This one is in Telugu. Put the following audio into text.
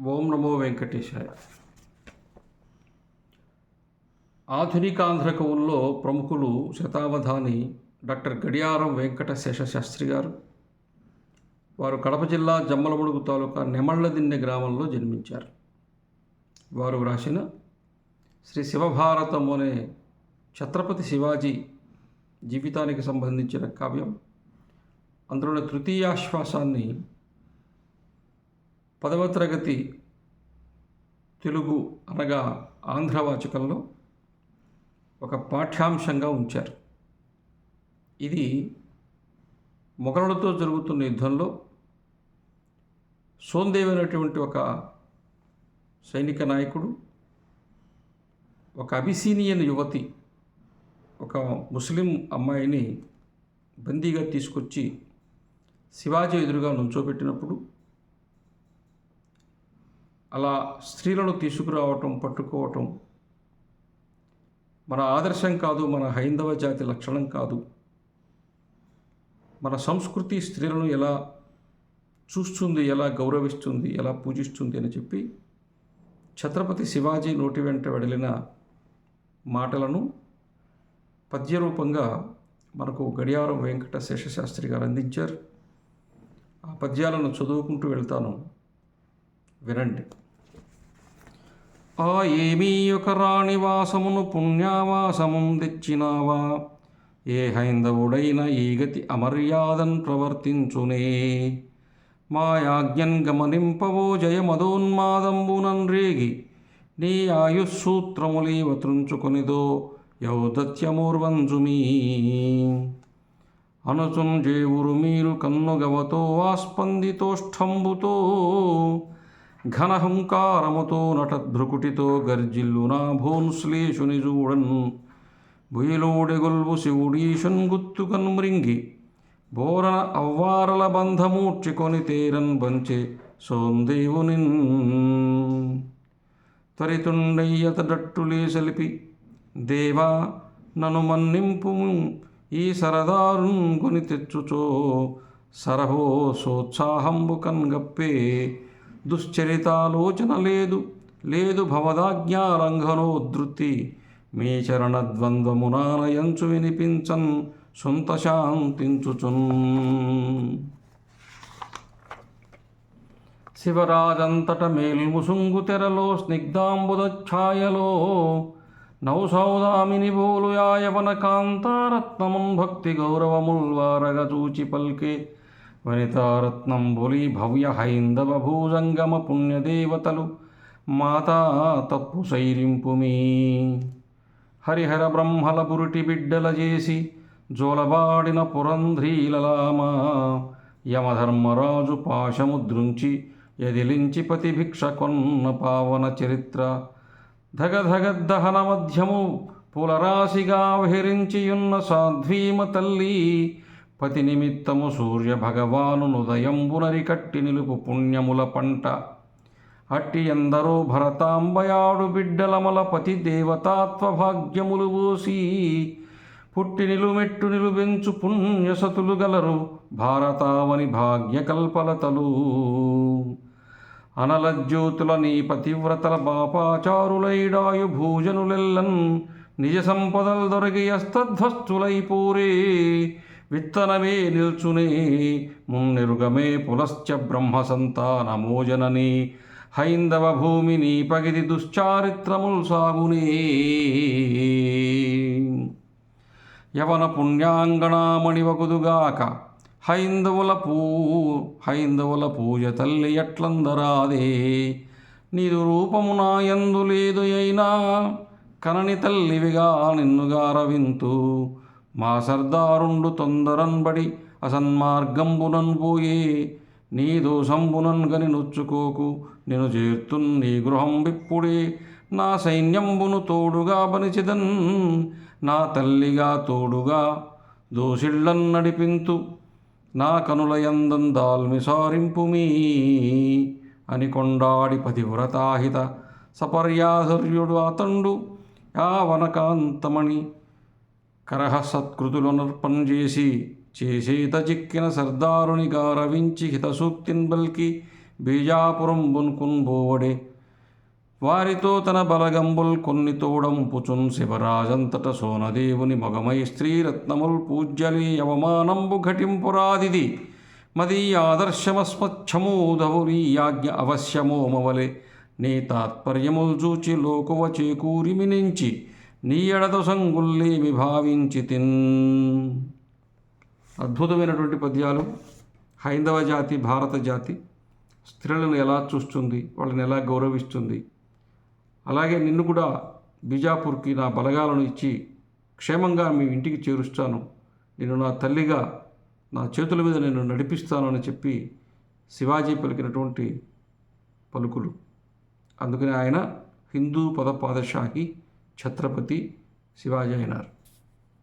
ఓం నమో వెంకటేశాయ. ఆధునికాంధ్ర కవుల్లో ప్రముఖులు శతావధాని డాక్టర్ గడియారం వెంకట శేషశాస్త్రి గారు. వారు కడప జిల్లా జమ్మలమడుగు తాలూకా నెమళ్ళదిన్నె గ్రామంలో జన్మించారు. వారు వ్రాసిన శ్రీ శివభారతం అనే ఛత్రపతి శివాజీ జీవితానికి సంబంధించిన కావ్యం. అందులోని తృతీయాశ్వాసాన్ని పదవ తరగతి తెలుగు అనగా ఆంధ్రవాచకంలో ఒక పాఠ్యాంశంగా ఉంచారు. ఇది మొఘలులతో జరుగుతున్న యుద్ధంలో సోందేవి అనేటువంటి ఒక సైనిక నాయకుడు ఒక అబిసీనియన్ యువతి ఒక ముస్లిం అమ్మాయిని బందీగా తీసుకొచ్చి శివాజీ ఎదురుగా నుంచోబెట్టినప్పుడు అలా స్త్రీలను తీసుకురావటం పట్టుకోవటం మన ఆదర్శం కాదు మన హైందవ జాతి లక్షణం కాదు. మన సంస్కృతి స్త్రీలను ఎలా చూస్తుంది ఎలా గౌరవిస్తుంది ఎలా పూజిస్తుంది అని చెప్పి ఛత్రపతి శివాజీ నోటి వెంట వెడలిన మాటలను పద్యరూపంగా మనకు గడియారం వెంకట శేషశాస్త్రి గారు అందించారు. ఆ పద్యాలను చదువుకుంటూ వెళ్తాను. వినండి. ఆ ఏమీ ఒక రాణివాసమును పుణ్యావాసముం తెచ్చినావా? ఏ హైందవుడైన ఈ గతి అమర్యాదన్ ప్రవర్తించునే. మాయాజ్ఞన్ గమనింపవో జయమదోన్మాదంబునన్ రేగి నీ ఆయుస్సూత్రములీవ త్రుంచుకొనిదో యౌదత్యమూర్వంజుమీ అనుచుం జేవురు మీరు కన్నుగవతో వాస్పందితోష్ఠంబుతో ఘనహంకారముతో నటద్భృకుటితో గర్జిల్లు నా భోన్శ్లేషుని చూడన్ బుయిలోడెగొల్వు శివుడీషన్ గుత్తుకన్ మృంగి బోరన అవ్వారల బంధమూర్చికొని తేరన్ బంచే సోందేవునిన్. త్వరితుండయ్యతడట్టులే సలిపి దేవా నను మన్నింపు ఈ సరదారున్ కొని తెచ్చుచో సరహో సోత్సాహంబు కన్గప్పే. దుశ్చరితాలోచన లేదు. లేదు భవదాజ్ఞారంఘనోద్ధృతి మీ చరణద్వంద్వమునాలయంచు వినిపించన్ సొంత శాంతించుచున్. శివరాజంతట మేల్ముసుంగు తెరలో స్నిగ్ధాంబుద ఛాయలో నౌసౌదామిని బోలు యాయవన కాంతారత్నమున్ భక్తి గౌరవముల్వారగ చూచి పల్కే వనితారత్నం బులి భవ్య హైందవ భూజంగమ పుణ్యదేవతలు మాతా తప్పు సైరింపుమీ హరిహర బ్రహ్మల బురుటి బిడ్డల చేసి జోలబాడిన పురంధ్రీలలామా యమధర్మరాజు పాశముద్రుంచి ఎదిలించి పతి భిక్ష కొన్న పావన చరిత్ర. ధగధగద్దహన మధ్యము పులరాశిగా విహరించియున్న సాధ్వీమ తల్లి పతి నిమిత్తము సూర్య భగవాను నుదయంబునరి కట్టి నిలుపు పుణ్యముల పంట. అట్టి ఎందరో భరతాంబయాడు బిడ్డలమల పతి దేవతాత్వ భాగ్యములు పోసి పుట్టి నిలుమెట్టు నిలుబెంచు పుణ్యసతులు గలరు భారతావని భాగ్యకల్పలతలు. అనలజ్యోతుల నీ పతివ్రతల పాపాచారులైడాయు భూజనులెల్లన్ నిజ సంపదల్ దొరకి అస్తధ్వస్తులైపోరే విత్తనమే నిల్చునే మున్నిరుగమే పులశ్చ బ్రహ్మ సంతానమోజనని హైందవ భూమిని పగిది దుశ్చారిత్రముల్ సాగునే. యవన పుణ్యాంగణామణివగుదుగాక హైందవుల పూ హైందవుల పూజ తల్లి ఎట్లందరాదే? నీదు రూపము నాయందు లేదు అయినా కనని తల్లివిగా నిన్నుగారవింతు మా సర్దారుండు తొందరన్బడి అసన్మార్గంబునన్ పోయే నీ దోషంబునన్ గని నొచ్చుకోకు నేను చేర్తున్ నీ గృహం విప్పుడే నా సైన్యంబును తోడుగా బనిచిదన్ నా తల్లిగా తోడుగా దోషిళ్ళన్ నడిపింతు నా దాల్మిసారింపు సారింపుమీ అని కొండాడి పతివ్రతాహిత సపర్యాధర్యుడు అతండు యావనకాంతమణి కరహ సత్కృతులు చేసి చేసేత చిక్కిన సర్దారుని గారవించి హితసూక్తిన్ బల్కి బీజాపురం బున్కున్ బోవడే. వారితో తన బలగంబుల్ కొన్ని తోడంపుచున్ శివరాజంతట సోనదేవుని మగమై స్త్రీరత్నముల్ పూజ్యలి అవమానంబు ఘటింపురాదిది. మదీయాదర్శమస్మచ్చమూధవుని యాజ్ఞ అవశ్యమోమవలే. నీ తాత్పర్యముల్ చూచి లోకువ చేకూరిమి నుంచి నీ ఎడత తిన్ అద్భుతమైనటువంటి పద్యాలు. హైందవ జాతి భారత జాతి. స్త్రీలను ఎలా చూస్తుంది? వాళ్ళని ఎలా గౌరవిస్తుంది? అలాగే నిన్ను కూడా బీజాపూర్కి నా బలగాలను ఇచ్చి క్షేమంగా మీ ఇంటికి చేరుస్తాను. నేను నా తల్లిగా నా చేతుల మీద నేను నడిపిస్తాను అని చెప్పి శివాజీ పలికినటువంటి పలుకులు. అందుకని ఆయన హిందూ పద పాదశాహి ఛత్రపతి శివాజీ అయినారు